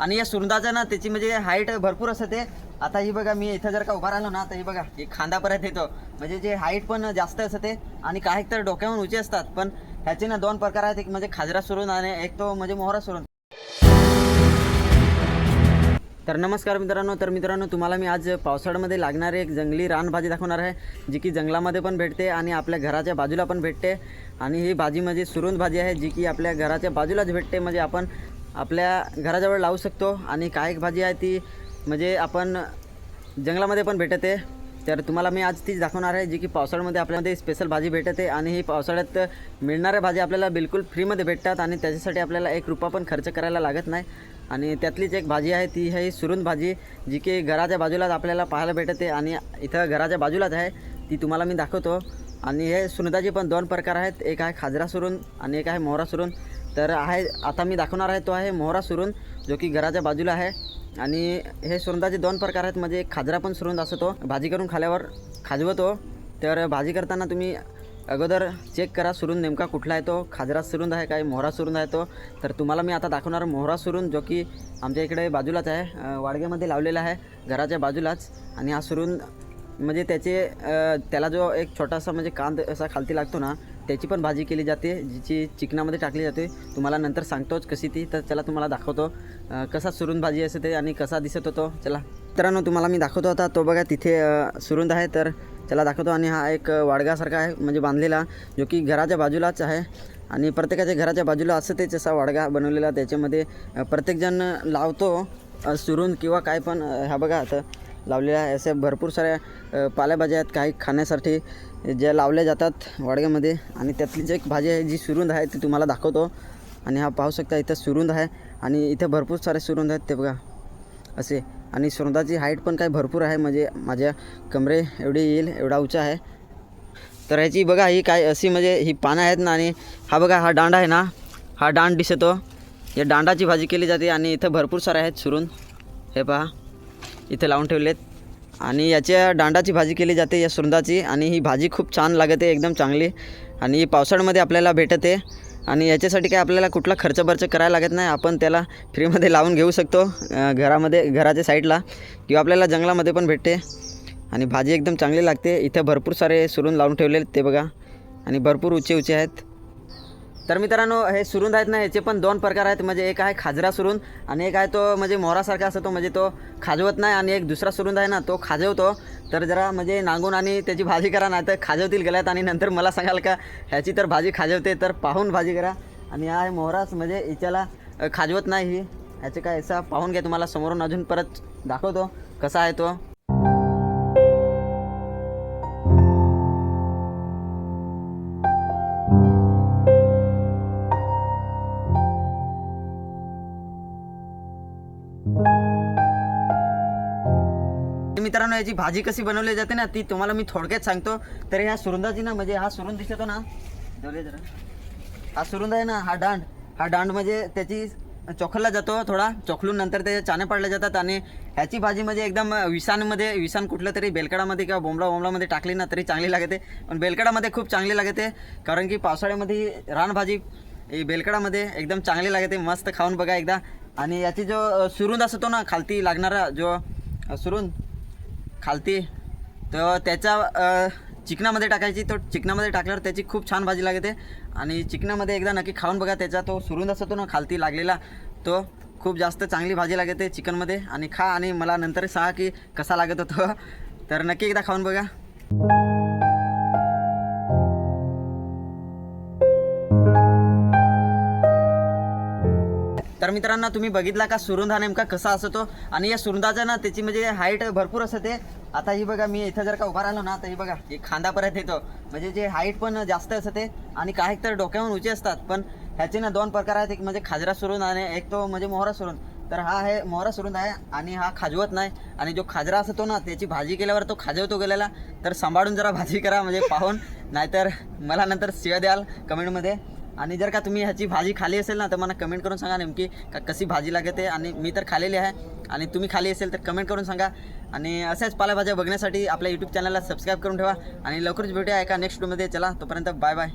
आणि या सुरुंदाचं ना त्याची म्हणजे हाईट भरपूर असते ते. आता ही बघा मी इथं जर का उभा राहिलो ना तर ही बघा एक खांदापर्यंत येतो. म्हणजे जे हाईट पण जास्त असते आणि काही तर डोक्याहून उंची असतात. पण ह्याचे ना दोन प्रकार आहेत. एक म्हणजे खाजरा सुरून आणि एक तो म्हणजे मोहरा सुरून तर नमस्कार मित्रांनो. तर मित्रांनो तुम्हाला मी आज पावसाळ्यामध्ये लागणारी एक जंगली रानभाजी दाखवणार आहे जी की जंगलामध्ये पण भेटते आणि आपल्या घराच्या बाजूला पण भेटते. आणि ही भाजी म्हणजे सुरुंद भाजी आहे जी की आपल्या घराच्या बाजूलाच भेटते. म्हणजे आपण आपल्या घराजवळ लावू शकतो आणि काय एक भाजी आहे ती म्हणजे आपण जंगलामध्ये पण भेटते. तर तुम्हाला मी आज तीच दाखवणार आहे जी की पावसाळ्यामध्ये आपल्यामध्ये स्पेशल भाजी भेटते आणि ही पावसाळ्यात मिळणाऱ्या भाजी आपल्याला बिलकुल फ्रीमध्ये भेटतात आणि त्याच्यासाठी आपल्याला एक रुपया पण खर्च करायला लागत नाही. आणि त्यातलीच एक भाजी आहे ती आहे सुरुंद भाजी जी की घराच्या बाजूलाच आपल्याला पाहायला भेटते आणि इथं घराच्या बाजूलाच आहे ती तुम्हाला मी दाखवतो. आणि हे सुरुंदाचे पण दोन प्रकार आहेत एक आहे खाजरा सुरून आणि एक आहे मोहरा सुरून तर आहे आता मी दाखवणार आहे तो आहे मोहरा सुरून जो की घराच्या बाजूला आहे. आणि हे सुरुंदाचे दोन प्रकार आहेत म्हणजे खाजरा पण सुरुंद असतो भाजी करून खाल्यावर खाजवतो. तर भाजी करताना तुम्ही अगोदर चेक करा सुरुंद नेमका कुठला आहे तो. खाजरा सुरुंद आहे काय मोहरा सुरुंद आहे तो. तर तुम्हाला मी आता दाखवणार मोहरा सुरुंद जो की आमच्या इकडे बाजूलाच आहे वाडग्यामध्ये लावलेला आहे घराच्या बाजूलाच. आणि हा सुरुंद म्हणजे त्याचे त्याला जो एक छोटासा म्हणजे कांद असा खालती लागतो ना त्याची पण भाजी केली जाते जिची चिकनामध्ये टाकली जाते. तुम्हाला नंतर सांगतोच कशी ती तर चला तुम्हाला दाखवतो. कसा सुरुंद भाजी असते ते आणि कसा दिसत होतो. चला. मित्रांनो तुम्हाला मी दाखवतो आता. तो बघा तिथे सुरुंद आहे तर चला दाखवतो. आणि हा एक वाडगासारखा आहे म्हणजे बांधलेला जो की घराच्या बाजूलाच आहे. आणि प्रत्येकाच्या घराच्या बाजूला असं तेच असा वाडगा बनवलेला त्याच्यामध्ये प्रत्येकजण लावतो सुरुंद किंवा काय पण ह्या बघा आता. लावलेल्या आहे. भरपूर साऱ्या पालेभाज्या आहेत. काही खाण्यासाठी ज्या लावल्या जातात वाडग्यामध्ये. आणि त्यातलीच एक भाजी आहे जी सुरुंद आहे ती तुम्हाला दाखवतो. आणि हा पाहू शकता इथं सुरुंद आहे. आणि इथं भरपूर सारे सुरुंद आहेत ते बघा. असे. आणि सुरुंदाची हाईट पण काय भरपूर आहे. म्हणजे माझ्या कमरे एवढी येईल एवढा उंचा आहे. तर ह्याची बघा ही काय अशी म्हणजे ही पानं आहेत ना. आणि हा बघा हा दांडा आहे ना. हा दांड दिसतो. या दांडाची भाजी केली जाते. आणि इथं भरपूर सारे आहेत सुरून हे पहा. इथे लावून ठेवलेत. आणि याच्या दांडाची भाजी केली जाते या सुरंदाची आणि ही भाजी खूप छान लागते एकदम चांगली. आणि ही पावसाळ्यामध्ये आपल्याला भेटते. आणि याच्यासाठी काय आपल्याला कुठला खर्च बर्च करायला लागत नाही. आपण त्याला फ्रीमध्ये लावून घेऊ शकतो घरामध्ये घराच्या साईडला. किंवा आपल्याला जंगलामध्ये पण भेटते. आणि भाजी एकदम चांगली लागते. इथे भरपूर सारे सुरून लावून ठेवलेले ते बघा. आणि भरपूर उचे उचे आहेत. तर मित्रांनो हे सुरुंद आहेत ना याचे पण दोन प्रकार आहेत. म्हणजे एक आहे खाजरा सुरुंद आणि एक आहे तो म्हणजे मोहरासारखा असतो म्हणजे तो खाजवत नाही आणि एक दुसरा सुरुंद आहे ना तो खाजवतो. तर जरा म्हणजे नांगून आणि त्याची भाजी करा नाही तर खाजवतील गेल्यात आणि नंतर मला सांगाल का ह्याची तर भाजी खाजवते तर पाहून भाजी करा. आणि हा आहे मोहरास म्हणजे हिच्याला खाजवत नाही ही. ह्याचे काय असा पाहून घ्या तुम्हाला समोरून अजून परत दाखवतो कसा आहे तो. मित्रांनो याची भाजी कशी बनवली जाते ना ती तुम्हाला मी थोडक्यात सांगतो. तर ह्या सुरुंदाची ना म्हणजे हा सुरुंद दिसतो ना. जरा. हा सुरुंद आहे ना हा दांड. हा दांड म्हणजे त्याची चोखलला जातो थोडा. चोखलून नंतर त्याचे चाने पाडल्या जातात आणि ह्याची भाजी म्हणजे एकदम विसानमध्ये विसान कुठलं तरी बेलकडामध्ये किंवा बोंबला बोंबलामध्ये टाकली ना तरी चांगली लागते. पण बेलकडामध्ये खूप चांगली लागते कारण की पावसाळ्यामध्ये रानभाजी बेलकडामध्ये एकदम चांगली लागते. मस्त खाऊन बघा एकदा. आणि याची जो सुरुंद असतो ना खालती लागणारा जो सुरुंद खालती. तर त्याच्या चिकनामध्ये टाकायची तो चिकनामध्ये टाकल्यावर त्याची खूप छान भाजी लागते. आणि चिकनामध्ये एकदा नक्की खाऊन बघा त्याचा तो सुरुंद असतो ना खालती लागलेला तो खूप जास्त चांगली भाजी लागते चिकनमध्ये. आणि खा आणि मला नंतर सांगा की कसा लागत होतो. तर नक्की एकदा खाऊन बघा. तर मित्रांनो तुम्ही बघितला का सुरुंद हा नेमका कसा असतो? आणि या सुरुंदाचा ना त्याची म्हणजे हाईट भरपूर असते. आता ही बघा मी इथं जर का उभा राहिलो ना तर ही बघा ही खांदापर्यंत येतो. म्हणजे जे हाईट पण जास्त असते आणि काही तर डोक्याहून उंची असतात. पण ह्याचे ना दोन प्रकार आहेत. एक म्हणजे खाजरा सुरुंद आणि एक तो म्हणजे मोहरा सुरुंद तर हा आहे मोहरा सुरुंद आहे आणि हा खाजवत नाही. आणि जो खाजरा असतो ना त्याची भाजी केल्यावर तो खाजवतो गेलेला. तर सांभाळून जरा भाजी करा म्हणजे पाहून. नाहीतर मला नंतर शिव्या द्याल कमेंटमध्ये. आणि जर का तुम्ही ह्याची भाजी खाली असेल ना तर मला कमेंट करून सांगा नेमकी का कशी भाजी लागते. आणि मी तर खालेली आहे. आणि तुम्ही खाली असेल तर कमेंट करून सांगा. आणि अशाच पालेभाज्या बघण्यासाठी आपल्या यूट्यूब चॅनलला सबस्क्राईब करून ठेवा. आणि लवकरच भेटूया एका नेक्स्ट व्हिडिओमध्ये चला तोपर्यंत बाय बाय